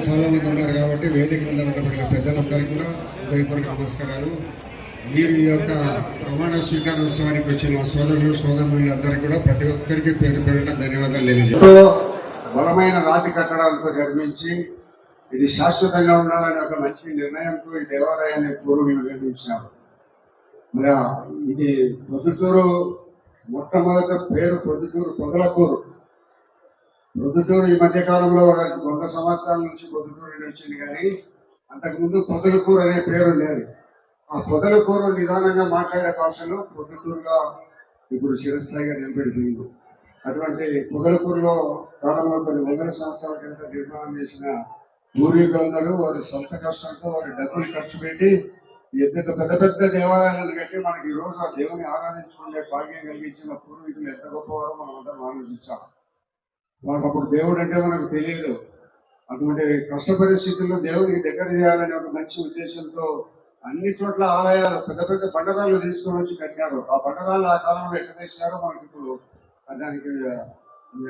వేదిక మీద చాలా మంది ఉన్నారు కాబట్టి వేదిక మీద ఉండబడిన పెద్దలందరికీ కూడా హృదయపూర్వక నమస్కారాలు. మీరు ఈ యొక్క ప్రమాణ స్వీకారోత్సవానికి వచ్చిన సోదరులు సోదరులు అందరికీ కూడా ప్రతి ఒక్కరికి పేరు పేరున ధన్యవాదాలు తెలియజేస్తాను. బలమైన రాతి కట్టడాలతో నిర్మించి ఇది శాశ్వతంగా ఉండాలనే ఒక మంచి నిర్ణయంతో ఈ దేవాలయాన్ని పూర్వం నిర్మించినారు మరి ఇది పొద్దుటూరు మొట్టమొదటి పేరు పొద్దుటూరు పొదలకూరు. పొద్దుటూరు ఈ మధ్య కాలంలో ఒక వంద సంవత్సరాల నుంచి పొద్దుటూరు వచ్చింది కానీ అంతకుముందు పొదలకూరు అనే పేరు లేదు ఆ పొదలకూరు నిదానంగా మాట్లాడే భాషలో పొద్దుటూరుగా ఇప్పుడు చిరస్థాయిగా నిలబడిపోయింది. అటువంటి పొదలకూరులో కాలంలో కొన్ని వందల సంవత్సరాల కింద నిర్మాణం చేసిన పూర్వీకులందరూ వారి సొంత కష్టంతో వారి డబ్బులు ఖర్చు పెట్టి ఎంత పెద్ద పెద్ద దేవాలయాలను కట్టి మనకి ఈ రోజు ఆ దేవుని ఆరాధించుకునే భాగ్యం కలిగించిన పూర్వీకులు ఎంత గొప్పవారో మనం అందరం ఆలోచించాం మాకు అప్పుడు దేవుడు అంటే మనకు తెలియదు. అటువంటి కష్ట పరిస్థితుల్లో దేవుడికి దగ్గర చేయాలనే ఒక మంచి ఉద్దేశంతో అన్ని చోట్ల ఆలయాలు పెద్ద పెద్ద బండరాళ్ళు తీసుకొని వచ్చి కట్టారు ఆ బండరాళ్ళు ఆ కాలంలో ఎక్కడ తెచ్చారో మనకి ఇప్పుడు దానికి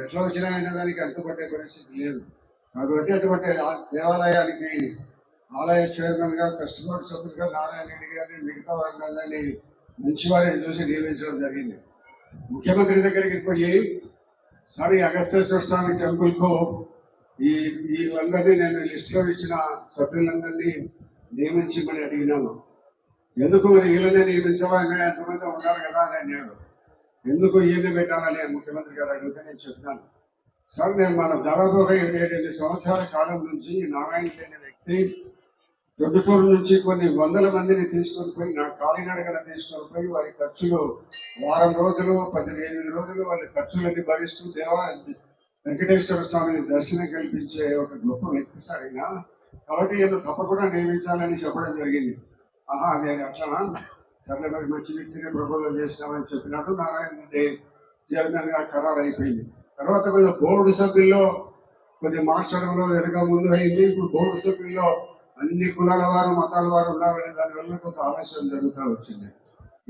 ఎట్లా వచ్చినాయనే దానికి అంతుపట్టే పరిస్థితి లేదు. కాబట్టి అటువంటి దేవాలయానికి ఆలయ చైర్మన్గా కస్టమర్ సభ్యులుగా నారాయణ రెడ్డి గారిని మిగతా వారిని మంచి వారిని చూసి నియమించడం జరిగింది. ముఖ్యమంత్రి దగ్గరికి పోయి సారీ అగస్తేశ్వర స్వామి టెంపుల్కు ఈ వీళ్ళందరినీ నేను లిస్ట్లో ఇచ్చిన సభ్యులందరినీ నియమించమని అడిగినాను. ఎందుకు మరి వీళ్ళనే నియమించవా? ఇంకా ఎంతమంది ఉన్నారు కదా అని అన్నారు ఎందుకు ఈయన పెట్టాలని ముఖ్యమంత్రి గారు అడిగితే నేను చెప్పినాను. సార్ నేను మన దాదాపు ఏడు ఎనిమిది సంవత్సరాల కాలం నుంచి నారాయణ అనే వ్యక్తి ప్రొద్దుటూరు నుంచి కొన్ని వందల మందిని తీసుకొని పోయి నా కాలినడగన తీసుకొని పోయి వారి ఖర్చులు వారం రోజులు పదిహేను రోజులు వాళ్ళ ఖర్చులన్నీ భరిస్తూ దేవా వెంకటేశ్వర స్వామిని దర్శనం కల్పించే ఒక గొప్ప వ్యక్తి సార్ ఆయన కాబట్టి ఏదో తప్పకుండా నియమించాలని చెప్పడం జరిగింది. ఆహా నేను అట్లా సరే మరి మంచి వ్యక్తిని ప్రపోజల్ చేసినామని చెప్పినట్టు నారాయణ రెడ్డి చైర్మన్గా ఖరారు అయిపోయింది తర్వాత కొంచెం బోర్డు సభ్యుల్లో కొంచెం మార్చడంలో వెనక ముందు అయింది. ఇప్పుడు బోర్డు సభ్యుల్లో అన్ని కులాల వారు మతాల వారు ఉన్నారనే దానివల్ల కొంత ఆలస్యం జరుగుతూ వచ్చింది.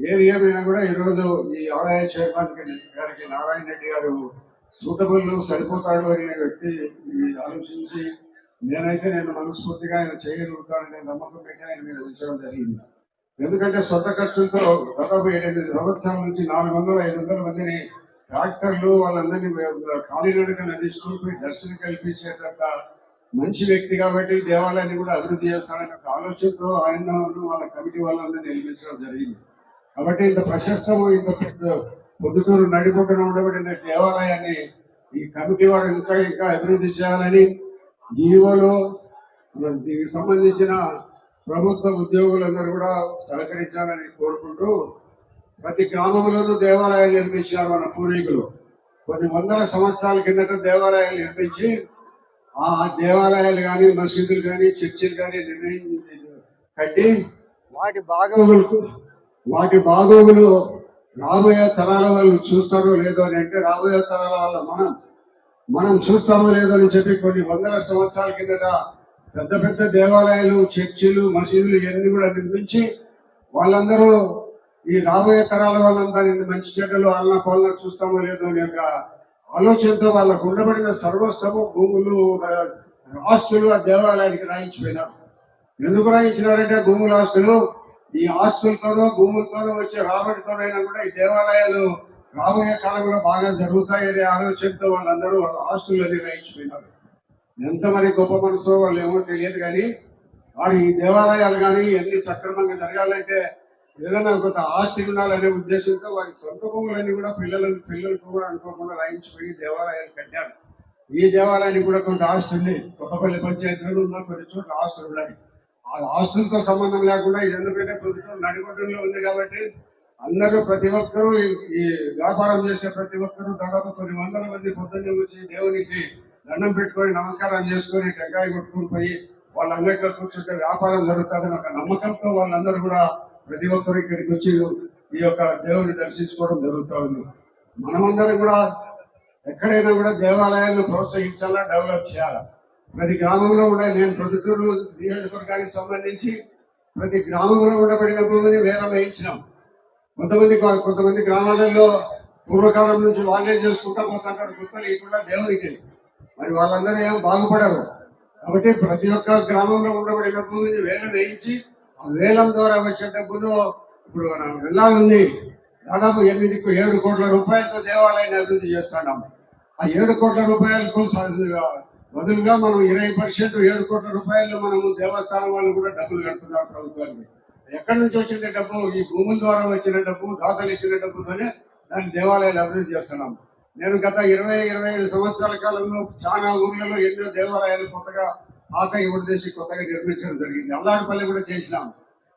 ఏది ఏమైనా కూడా ఈరోజు ఈ ఆలయ చైర్మన్ గారికి నారాయణ రెడ్డి గారు సూటబుల్ సరిపోతాడు అనే వ్యక్తి ఆలోచించి నేనైతే నేను మనస్ఫూర్తిగా ఆయన చేయగలుగుతాననే నమ్మకం పెట్టి ఆయన మీద ఉంచడం జరిగింది. ఎందుకంటే సొంత ఖర్చులతో దాదాపు ఏడెనిమిది సంవత్సరాల నుంచి నాలుగు వందల ఐదు వందల మందిని డాక్టర్లు వాళ్ళందరినీ కాలినడక నడుచుకుని పోయి దర్శనం కల్పించేటట్టు మంచి వ్యక్తి కాబట్టి దేవాలయాన్ని కూడా అభివృద్ధి చేస్తాడని ఒక ఆలోచనతో ఆయన వాళ్ళ కమిటీ వాళ్ళందరినీ నిర్మించడం జరిగింది. కాబట్టి ఇంత ప్రశస్తము ఇంత పెద్ద పొద్దుటూరు నడిపొట్టున ఉండబడిన దేవాలయాన్ని ఈ కమిటీ వారు ఇంకా ఇంకా అభివృద్ధి చేయాలని జీవోలో దీనికి సంబంధించిన ప్రభుత్వ ఉద్యోగులందరూ కూడా సహకరించాలని కోరుకుంటూ ప్రతి గ్రామంలోనూ దేవాలయాలు నిర్మించారు మన పూర్వీకులు. కొన్ని వందల సంవత్సరాల కిందట దేవాలయాలు నిర్మించి ఆ దేవాలయాలు కానీ మసీదులు కానీ చర్చిలు కానీ నిర్ణయించి కట్టి వాటి బాగోగులకు వాటి బాగోగులు రాబోయే తరాల వాళ్ళు చూస్తారో లేదో అని అంటే రాబోయే తరాల వల్ల మనం మనం చూస్తామో లేదో అని చెప్పి కొన్ని వందల సంవత్సరాల కిందట పెద్ద పెద్ద దేవాలయాలు చర్చిలు మసీదులు ఇవన్నీ కూడా నిర్మించి వాళ్ళందరూ ఈ రాబోయే తరాల వాళ్ళంతా మంచి చెడ్డలు అల్లా పాలన చూస్తామో లేదో అని ఒక ఆలోచనతో వాళ్ళకు ఉండబడిన సర్వస్వము భూములు ఆస్తులు ఆ దేవాలయానికి రాయించిపోయినారు ఎందుకు రాయించినారంటే భూముల ఆస్తులు? ఈ ఆస్తులతోనో భూములతోనో వచ్చే రాబడితోనైనా కూడా ఈ దేవాలయాలు రాబోయే కాలంలో బాగా జరుగుతాయనే ఆలోచనతో వాళ్ళందరూ వాళ్ళ ఆస్తులన్నీ రాయించిపోయినారు. ఎంత మరి గొప్ప మనసు వాళ్ళు ఏమో తెలియదు కానీ వాడు ఈ దేవాలయాలు కానీ ఎన్ని సక్రమంగా జరగాలంటే ఏదైనా కొంత ఆస్తి ఉండాలనే ఉద్దేశంతో వారి సొంత భూములన్నీ కూడా పిల్లలను పిల్లలకు కూడా అనుకోకుండా రాయించిపోయి దేవాలయాలు కట్టారు. ఈ దేవాలయానికి కూడా కొంత ఆస్తి ఉంది. కొత్తపల్లి పంచాయతీలో ఉన్న కొన్ని చోట్ల ఆస్తులు ఉన్నాయి. ఆ ఆస్తులతో సంబంధం లేకుండా ఇది ఎందుకంటే ప్రభుత్వం నడిపడంలో ఉంది కాబట్టి అందరూ ప్రతి ఒక్కరూ ఈ- వ్యాపారం చేసే ప్రతి ఒక్కరూ దాదాపు కొన్ని వందల మంది పొద్దున్నే వచ్చి దేవునికి దండం పెట్టుకొని నమస్కారం చేసుకొని టెంకాయ కొట్టుకొని పోయి వాళ్ళందరితో కూర్చుంటే వ్యాపారం జరుగుతుందని ఒక నమ్మకంతో వాళ్ళందరూ కూడా ప్రతి ఒక్కరు ఇక్కడికి వచ్చి ఈ యొక్క దేవుని దర్శించుకోవడం జరుగుతూ ఉంది. మనమందరం కూడా ఎక్కడైనా కూడా దేవాలయాలను ప్రోత్సహించాలా డెవలప్ చేయాలా? ప్రతి గ్రామంలో కూడా నేను ప్రొద్దుటూరు నియోజకవర్గానికి సంబంధించి ప్రతి గ్రామంలో ఉండబడిన భూమిని వేలం వేయించినాం. కొంతమంది కొంతమంది గ్రామాలలో పూర్వకాలం నుంచి వాళ్ళే చేసుకుంటా పోతుంటారు గుర్తలు లేకుండా దేవునికి. మరి వాళ్ళందరూ ఏం బాగుపడరు. కాబట్టి ప్రతి ఒక్క గ్రామంలో ఉండబడిన భూమిని వేలం వేయించి వేలం ద్వారా వచ్చే డబ్బును ఇప్పుడు ఎలా ఉంది దాదాపు ఎనిమిది ఏడు కోట్ల రూపాయలతో దేవాలయాన్ని అభివృద్ధి చేస్తున్నాం. ఆ ఏడు కోట్ల రూపాయలకు స- బదులుగా మనం ఇరవై పర్సెంట్ ఏడు కోట్ల రూపాయలు మనము దేవస్థానం వాళ్ళు కూడా డబ్బులు కడుతున్నారు ప్రభుత్వానికి. ఎక్కడి నుంచి వచ్చింది డబ్బు? ఈ భూముల ద్వారా వచ్చిన డబ్బు దాతలు ఇచ్చిన డబ్బుతోనే దాన్ని దేవాలయాలు అభివృద్ధి చేస్తున్నాం. నేను గత ఇరవై ఇరవై ఐదు సంవత్సరాల కాలంలో చాలా ఊర్లలో ఎన్నో దేవాలయాలు కొత్తగా పాత ఇవ్వడేసి కొత్తగా నిర్మించడం జరిగింది. అల్లాడిపల్లి కూడా చేసినాం.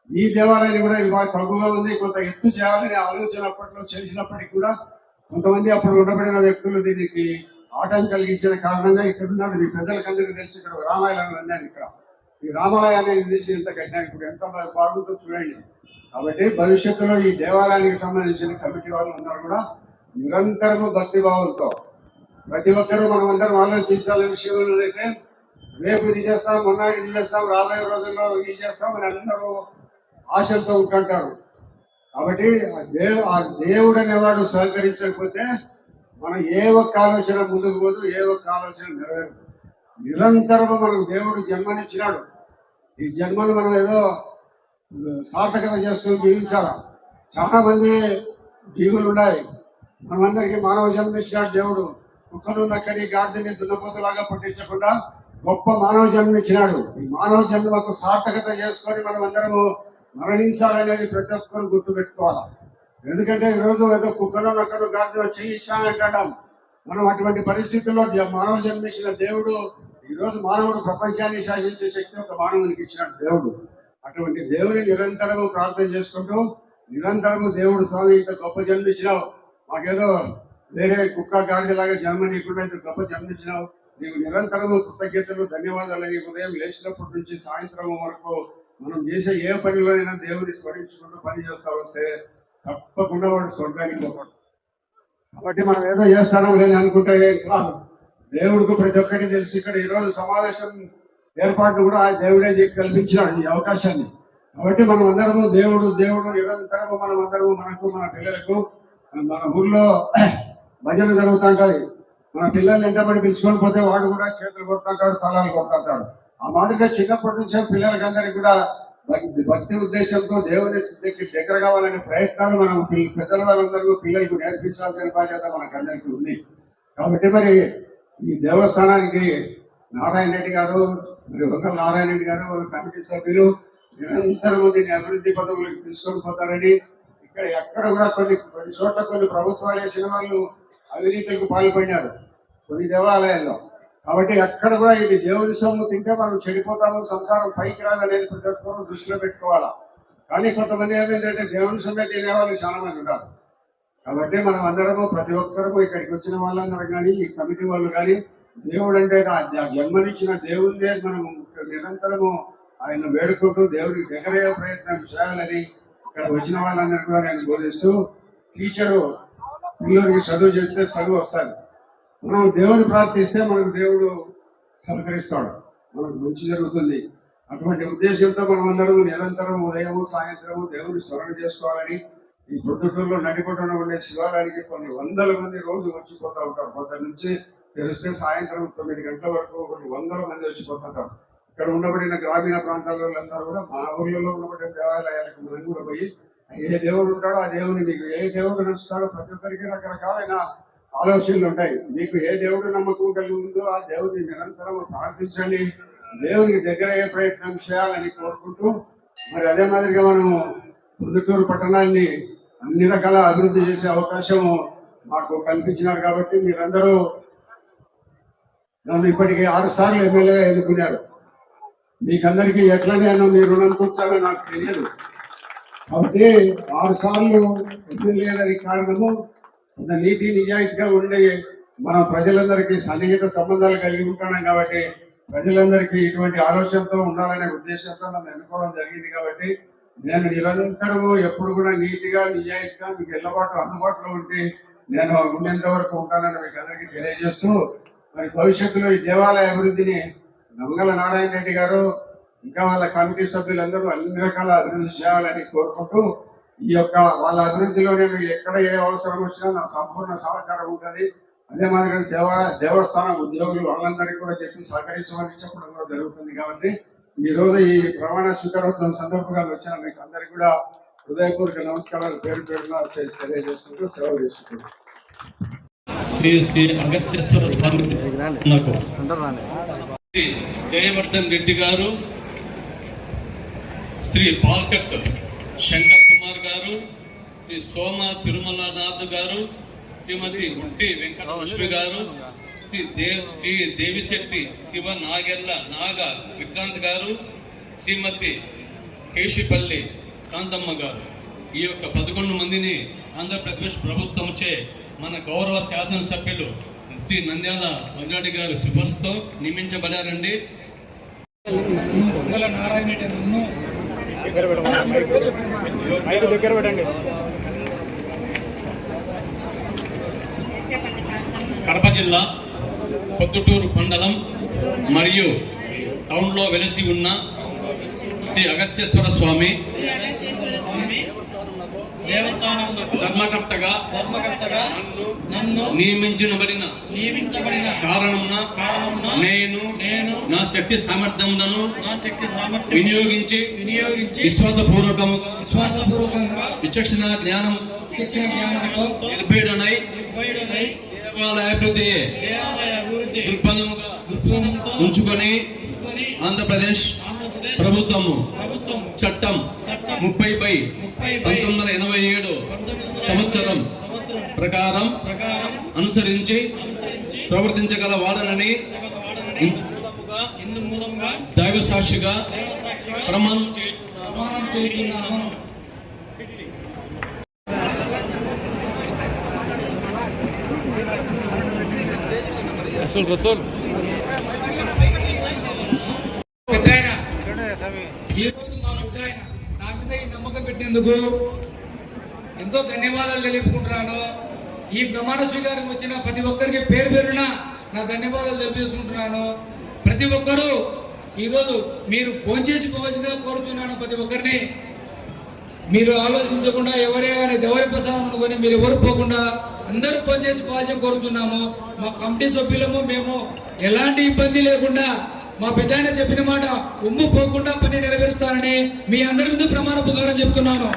ఈ దేవాలయాన్ని కూడా ఇది బాగా తక్కువగా ఉంది. కొంత ఎత్తు చేయాలని ఆలోచన అప్పట్లో చేసినప్పటికీ కూడా కొంతమంది అప్పుడు ఉండబడిన వ్యక్తులు దీనికి ఆటం కలిగించిన కారణంగా ఇక్కడ ఉన్నాడు మీ పెద్దలకందరికీ తెలిసి ఇక్కడ ఒక రామాయణం అన్నాను ఇక్కడ. ఈ రామాలయాన్ని తీసి ఎంత కట్టినారు ఇప్పుడు ఎంత బాగుంటుందో చూడండి. కాబట్టి భవిష్యత్తులో ఈ దేవాలయానికి సంబంధించిన కమిటీ వాళ్ళు ఉన్నారు కూడా నిరంతరము భక్తిభావంతో ప్రతి ఒక్కరూ మనం అందరం ఆలోచించాలనే విషయంలో అయితే రేపు ఇది చేస్తాం మొన్నటి ఇది చేస్తాం రాబోయే రోజుల్లో ఇది చేస్తాం అని అందరూ ఆశలతో ఉంటుంటారు. కాబట్టి ఆ దేవు ఆ దేవుడు అనేవాడు సహకరించకపోతే మనం ఏ ఒక్క ఆలోచన ముందుకు పోదు ఏ ఒక్క ఆలోచన నెరవేరదు. నిరంతరము మనకు దేవుడు జన్మనిచ్చినాడు. ఈ జన్మను మనం ఏదో సార్థకత చేసుకుని జీవించాలా? చాలా మంది జీవులు ఉన్నాయి. మనమందరికీ మానవ జన్మ ఇచ్చినాడు దేవుడు. కుక్కను నక్కని గాడిదని దున్నపోతులాగా పట్టించకుండా గొప్ప మానవ జన్మ ఇచ్చినాడు. ఈ మానవ జన్మకు సార్థకత చేసుకొని మనం అందరము మరణించాలనేది ప్రతి ఒక్కరు గుర్తుపెట్టుకోవాలి? ఎందుకంటే ఈరోజు ఏదో కుక్కలో నక్కను గాడిలో చెయ్యి ఇచ్చానంటాం మనం అటువంటి పరిస్థితుల్లో మానవ జన్మించిన దేవుడు ఈరోజు మానవుడు ప్రపంచాన్ని శాసించే శక్తి ఒక మానవునికి ఇచ్చినాడు దేవుడు. అటువంటి దేవుని నిరంతరము ప్రార్థన చేసుకుంటూ నిరంతరము దేవుడు స్వామి ఇంత గొప్ప జన్మించినావు మాకేదో వేరే కుక్క గాడిదలాగా జన్మ నీకుండా ఇంత గొప్ప జన్మించినావు నీకు నిరంతరము కృతజ్ఞతలు ధన్యవాదాలు నీకు ఉదయం లేచినప్పటి నుంచి సాయంత్రం వరకు మనం చేసే ఏ పనిలోనైనా దేవుని స్మరించుకుంటూ పని చేస్తా వస్తే తప్పకుండా వాడు స్వర్గానికి పోతాడు. కాబట్టి మనం ఏదో చేస్తాడో లేని అనుకుంటే ఏం కాదు. దేవుడికి ప్రతి ఒక్కటి తెలిసి. ఇక్కడ ఈ రోజు సమావేశం ఏర్పాట్లు కూడా ఆ దేవుడే చేసి కల్పించినాడు ఈ అవకాశాన్ని. కాబట్టి మనం అందరము దేవుడు దేవుడు నిరంతరము మనం అందరము మనకు మన పిల్లలకు మన ఊర్లో భజన జరుగుతుంటది మన పిల్లల్ని ఎంటబడి పిలుచుకొని పోతే వాడు కూడా చేతులు కొడుతుంటాడు తలాలు కొడుతుంటాడు. ఆ మాదిరిగా చిన్నప్పటి నుంచే పిల్లలకందరికీ కూడా భక్తి భక్తి ఉద్దేశంతో దేవుని దగ్గరికి దగ్గర కావాలనే ప్రయత్నాలు మనం పిల్ల- పెద్దల వాళ్ళందరూ పిల్లలకు నేర్పించాల్సిన బాధ్యత మనకు అందరికీ ఉంది. కాబట్టి మరి ఈ దేవస్థానానికి నారాయణ రెడ్డి గారు మరి వంగల నారాయణ రెడ్డి గారు వాళ్ళ కమిటీ సభ్యులు నిరంతరం దీన్ని అభివృద్ధి పదవులకు తీసుకొని పోతారని ఇక్కడ ఎక్కడ కూడా కొన్ని కొన్ని చోట్ల కొన్ని ప్రభుత్వాలు వేసిన వాళ్ళు అవినీతులకు పాల్పడినారు. కొన్ని దేవాలయాల్లో. కాబట్టి ఎక్కడ కూడా ఇది దేవుని సొమ్ము తింటే మనం చెడిపోతాము సంసారం పైకి రాదనేది ప్రతి ఒక్కరు దృష్టిలో పెట్టుకోవాలా? కానీ కొంతమంది ఏమైందంటే దేవుని సొమ్మే తినేవాళ్ళు చాలా మంది ఉన్నారు. కాబట్టి మనం అందరము ప్రతి ఒక్కరము ఇక్కడికి వచ్చిన వాళ్ళందరూ కానీ ఈ కమిటీ వాళ్ళు కానీ దేవుడు అంటే ఆ జన్మనిచ్చిన దేవుడినే మనం నిరంతరము ఆయన వేడుకుంటూ దేవుడికి దగ్గరయ్యే ప్రయత్నం చేయాలని ఇక్కడ వచ్చిన వాళ్ళందరూ కూడా నేను బోధిస్తూ టీచరు పిల్లలకి చదువు చెప్తే చదువు వస్తారు మనం దేవుని ప్రార్థిస్తే మనకు దేవుడు సహకరిస్తాడు. మనకు మంచి జరుగుతుంది. అటువంటి ఉద్దేశంతో మనం అందరం నిరంతరం ఉదయం సాయంత్రం దేవుని స్మరణ చేసుకోవాలని ఈ పొద్దుటూరులో నడిపట్టున ఉండే శివాలయానికి కొన్ని వందల మంది రోజు వచ్చిపోతూ ఉంటారు. పొద్దున్న నుంచి తెలిస్తే సాయంత్రం తొమ్మిది గంటల వరకు కొన్ని వందల మంది వచ్చిపోతుంటారు ఇక్కడ ఉండబడిన గ్రామీణ ప్రాంతాల అందరూ కూడా మా ఊర్లలో ఉండబడిన దేవాలయాలకు మనం కూడా పోయి ఏ దేవుడు ఉంటాడో ఆ దేవుని మీకు ఏ దేవుడు నడుస్తాడో ప్రతి ఒక్కరికి రకరకాలైన ఆలోచనలు ఉంటాయి. మీకు ఏ దేవుడు నమ్మకం కలిగి ఉందో ఆ దేవుడిని నిరంతరం ప్రార్థించండి. దేవునికి దగ్గర అయ్యే ప్రయత్నం చేయాలని కోరుకుంటూ మరి అదే మాదిరిగా మనము పొద్దుటూరు పట్టణాన్ని అన్ని రకాల అభివృద్ధి చేసే అవకాశం మాకు కల్పించినారు కాబట్టి మీరందరూ నన్ను ఇప్పటికీ ఆరు సార్లు ఎమ్మెల్యేగా ఎన్నుకున్నారు. మీకందరికీ ఎట్లా నేను మీ రుణం కూర్చాలో నాకు తెలియదు. కాబట్టి ఆరు సార్లు ఎమ్మెల్యే కారణము నీతి నిజాయితీగా ఉండే మనం ప్రజలందరికీ సన్నిహిత సంబంధాలు కలిగి ఉంటున్నాం కాబట్టి ప్రజలందరికీ ఇటువంటి ఆలోచనతో ఉండాలనే ఉద్దేశంతో నన్ను ఎన్నుకోవడం జరిగింది కాబట్టి నేను నిరంతరము ఎప్పుడు కూడా నీతిగా నిజాయితీగా మీకు ఎల్లబాటు అందుబాటులో ఉంటే నేను ఉండేంత వరకు ఉంటానని మీకు అందరికీ తెలియజేస్తూ మరి భవిష్యత్తులో ఈ దేవాలయ అభివృద్ధిని నమ్మగల నారాయణ రెడ్డి గారు ఇంకా వాళ్ళ కమిటీ సభ్యులందరూ అన్ని రకాల అభివృద్ధి చేయాలని కోరుకుంటూ ఈ యొక్క వాళ్ళ అభివృద్ధిలో నేను ఎక్కడ ఏ అవసరం వచ్చినా నా సంపూర్ణ సహకారం ఉంటుంది. అదే మాదిరిగా దేవ దేవస్థానం ఉద్యోగులు వాళ్ళందరికీ కూడా చెప్పి సహకరించమని చెప్పడం కూడా జరుగుతుంది కాబట్టి ఈ రోజు ఈ ప్రమాణ స్వీకారోత్సవం సందర్భంగా వచ్చిన మీకు అందరికీ కూడా హృదయపూర్వక నమస్కారాలు పేరు పేరున తెలియజేసుకుంటూ సేవ చేసుకుంటున్నాను శ్రీ శ్రీ అగస్త్యేశ్వర జయవర్ధన్ రెడ్డి గారు శ్రీ పాల్కట్ శంకర్ కుమార్ గారు శ్రీ సోమ తిరుమలనాథ్ గారు శ్రీమతి గుట్టి వెంకటలక్ష్మి గారు శ్రీ దేవ్ శ్రీ దేవిశెట్టి శివ నాగెల్ల నాగ విక్రాంత్ గారు శ్రీమతి కేశిపల్లి కాంతమ్మ గారు. ఈ యొక్క పదకొండు మందిని ఆంధ్రప్రదేశ్ ప్రభుత్వంచే మన గౌరవ శాసనసభ్యులు శ్రీ నంద్యాల వంజాడి గారు సిఫార్సుతో నియమించబడారండి. నారాయణ రెడ్డి మైక్ దగ్గర పెట్టండి. కడప జిల్లా పొద్దుటూరు మండలం మరియు టౌన్లో వెలిసి ఉన్న శ్రీ అగస్త్యేశ్వర స్వామి దేవస్థానమునకు ధర్మకర్తగా ధర్మకర్తగా నన్ను నన్ను నియమించబడిన నియమించబడిన కారణమున కారణమున నేను నేను నా శక్తి సామర్థ్యములను నా శక్తి సామర్థ్యం వినియోగించి వినియోగించి విశ్వాసపూర్వకముగా విశ్వాసపూర్వకంగా విచక్షణ జ్ఞానం జ్ఞానంతో నిర్భీడనై నిర్భయుడనై దేవాలయ అభివృద్ధి దేవాలయ అభివృద్ధి దృక్పథముగా ఉంచుకొని ఆంధ్రప్రదేశ్ ప్రభుత్వము ప్రభుత్వం చట్టం చట్టం ముప్పై బై పంతొమ్మిది వందల ఎనభై ఏడు సంవత్సరం ప్రకారం అనుసరించి ప్రవర్తించగల వాడనని దైవ సాక్షిగా దేవసాక్షిగా ప్రమాణం చేస్తున్నాను రసూల్ రసూల్ ఈ రోజు మా పెద్దాయన నా మీద ఈ నమ్మకం పెట్టినందుకు ఎంతో ధన్యవాదాలు తెలుపుకుంటున్నాను ఈ ప్రమాణ స్వీకారం వచ్చిన ప్రతి ఒక్కరికి పేరు పేరున నా ధన్యవాదాలు తెలియజేసుకుంటున్నాను ప్రతి ఒక్కరూ ఈరోజు మీరు భోంచేసి పోవచ్చుగా కోరుచున్నాను ప్రతి ఒక్కరిని. మీరు ఆలోచించకుండా ఎవరేమైనా ఎవరి ప్రసాదం అనుకొని మీరు ఎవరు పోకుండా అందరూ పనిచేసి పాల్చే కోరుతున్నాము మా కమిటీ సభ్యులము మేము ఎలాంటి ఇబ్బంది లేకుండా మా పెద్దాయన చెప్పిన మాట ఉమ్ము పోకుండా పని నెరవేరుస్తానని మీ అందరి ముందు ప్రమాణ పుకారం చెప్తున్నాను.